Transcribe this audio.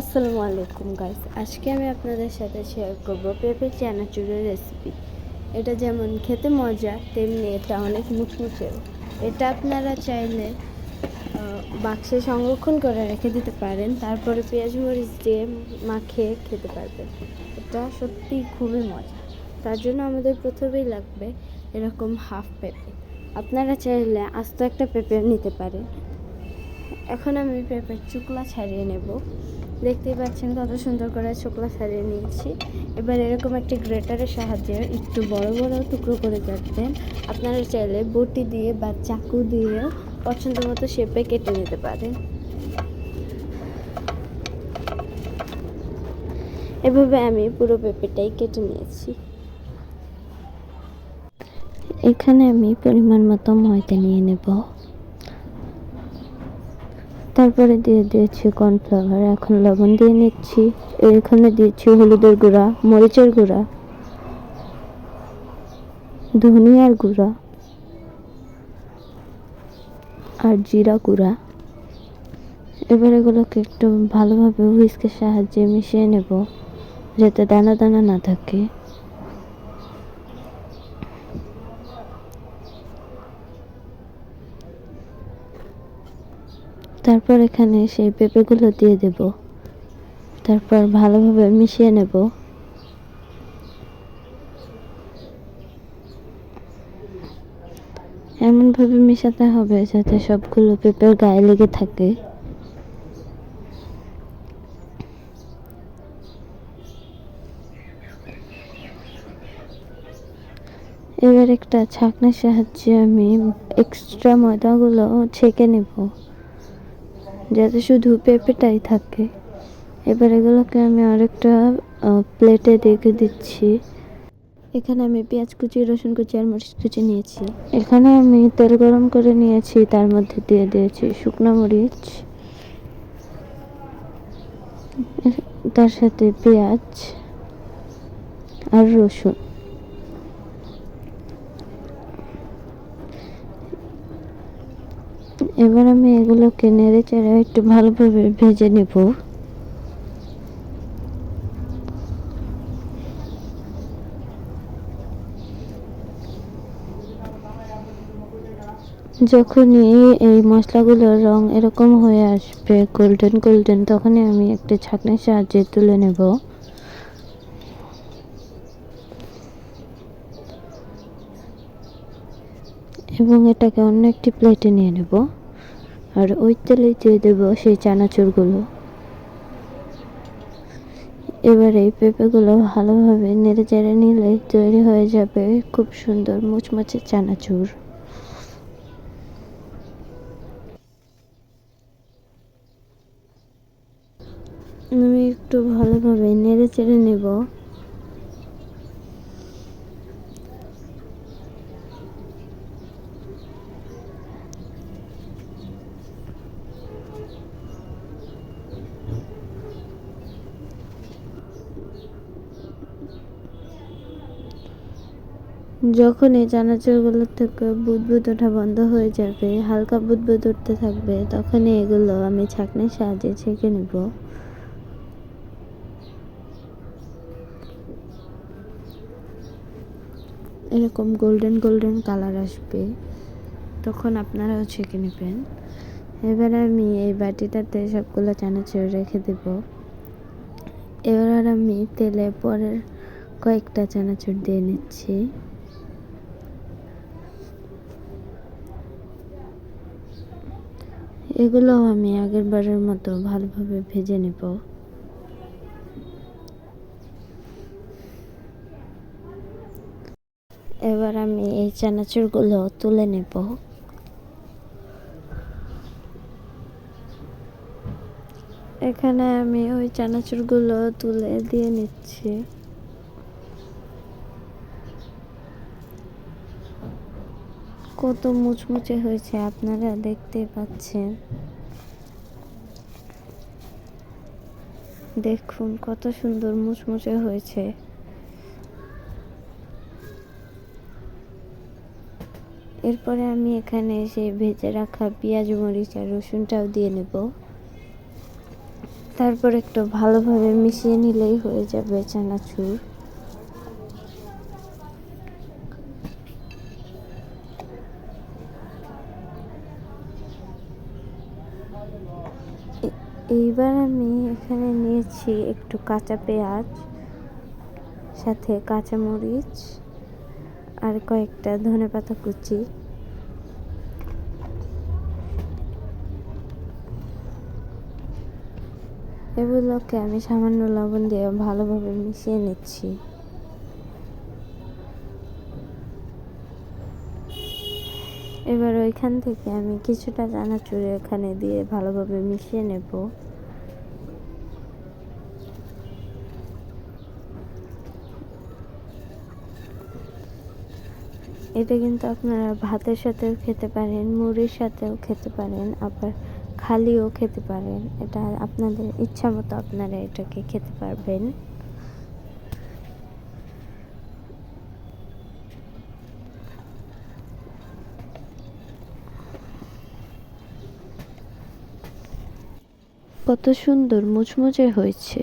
আসসালামু আলাইকুম গাইস আজকে আমি আপনাদের সাথে শেয়ার করব পেঁপে চানাচুরের রেসিপি এটা যেমন খেতে মজা, তেমনি এটা অনেক মুচমুচেও। এটা আপনারা চাইলে বাক্সে সংরক্ষণ করে রেখে দিতে পারেন। তারপরে পেঁয়াজ মরিচ দিয়ে মাখিয়ে খেতে পারবেন। এটা সত্যি খুবই মজা। তার জন্য আমাদের প্রথমেই লাগবে এরকম হাফ পেঁপে। আপনারা চাইলে আস্ত একটা পেঁপে নিতে পারেন। এখন আমি পেঁপের চুকলা ছাড়িয়ে নেব। দেখতেই পাচ্ছেন কত সুন্দর করে চোকলা ছাড়িয়ে নিয়েছি। এবার এরকম একটি গ্রেটারের সাহায্যে একটু বড় বড় টুকরো করে কাটবেন। আপনারা চাইলে বটি দিয়ে বা চাকু দিয়েও পছন্দ মতো শেপে কেটে নিতে পারেন। এভাবে আমি পুরো পেঁপেটাই কেটে নিয়েছি। এখানে আমি পরিমাণ মতো ময়দা নিয়ে নেব। তারপরে দিয়ে দিয়েছি কর্নফ্লাওয়ার। এখন লবণ দিয়ে নিচ্ছি। এখানে দিয়েছি হলুদের গুঁড়া, মরিচের গুঁড়া, ধনিয়ার গুঁড়া আর জিরা গুঁড়া। এবার এগুলোকে একটু ভালোভাবে হুইস্কের সাহায্যে মিশিয়ে নেব, যাতে দানা দানা না থাকে। তারপর এখানে সেই পেঁপেগুলো দিয়ে দেব। তারপর ভালোভাবে মিশিয়ে নেব। এমনভাবে মেশাতে হবে যাতে সবগুলো পেঁপের গায়ে লেগে থাকে। এবার একটা ছাঁকনির সাহায্যে আমি এক্সট্রা ময়দাগুলো ছেঁকে নেব। যাতে শুধু পেঁপেটাই থাকে। এবার এগুলোকে আমি আরেকটা প্লেটে দেখে দিচ্ছি। এখানে আমি পেঁয়াজ কুচি, রসুন কুচি আর মরিচ কুচি নিয়েছি। এখানে আমি তেল গরম করে নিয়েছি, তার মধ্যে দিয়ে দিয়েছি শুকনো মরিচ। তার সাথে পেঁয়াজ আর রসুন। এবার আমি এগুলোকে নেড়ে চেড়ে একটু ভালোভাবে ভেজে নেব। যখনই এই মশলাগুলোর রং এরকম হয়ে আসবে গোল্ডেন গোল্ডেন তখনই আমি একটা ছাঁকনির সাহায্যে তুলে নেব। এবং এটাকে অন্য একটি প্লেটে নিয়ে নেব। আর ওই তেলে দিয়ে দেব সেই চানাচুরগুলো। এবার এই পেঁপেগুলো ভালোভাবে নেড়ে চেড়ে নিলে তৈরি হয়ে যাবে খুব সুন্দর মুচমুচে চানাচুর। আমি একটু ভালোভাবে নেড়ে চেড়ে নেব। যখন এই চানাচুরগুলো থেকে বুদবুদ ওঠা বন্ধ হয়ে যাবে, হালকা বুদবুদ উঠতে থাকবে, তখনই এগুলো আমি ছাঁকনির সাহায্যে ছেঁকে নেব। এরকম গোল্ডেন গোল্ডেন কালার আসবে, তখন আপনারাও ছেঁকে নেবেন। এবার আমি এই বাটিটাতে সবগুলো চানাচুর রেখে দেব। এবার আমি তেলে পরের কয়েকটা চানাচুর দিয়ে নিচ্ছি। এগুলো আমি আগের বারের মতো ভালোভাবে ভেজে নেব। এবার আমি এই চানাচুরগুলো তুলে নেব। এখানে আমি ওই চানাচুরগুলো তুলে দিয়ে নিচ্ছি। কত মুচমুচে হয়েছে, আপনারা দেখতে পাচ্ছেন। দেখুন কত সুন্দর মুচমুচে হয়েছে। এরপরে আমি এখানে সেই ভেজে রাখা পেঁয়াজ, মরিচ আর রসুনটাও দিয়ে নেব। তারপর একটু ভালোভাবে মিশিয়ে নিলেই হয়ে যাবে চানাচুর। এইবার আমি এখানে নিয়েছি একটু কাঁচা পেঁয়াজ, সাথে কাঁচা মরিচ আর কয়েকটা ধনে পাতা কুচি। এগুলোকে আমি সামান্য লবণ দিয়ে ভালোভাবে মিশিয়ে নিচ্ছি। এবার ওইখান থেকে আমি কিছুটা চানাচুর এখানে দিয়ে ভালোভাবে মিশিয়ে নেব। এটা কিন্তু আপনারা ভাতের সাথেও খেতে পারেন, মুড়ির সাথেও খেতে পারেন, আবার খালিও খেতে পারেন। এটা আপনাদের ইচ্ছা মতো আপনারা এটাকে খেতে পারবেন। কত সুন্দর মুচমুচে হয়েছে।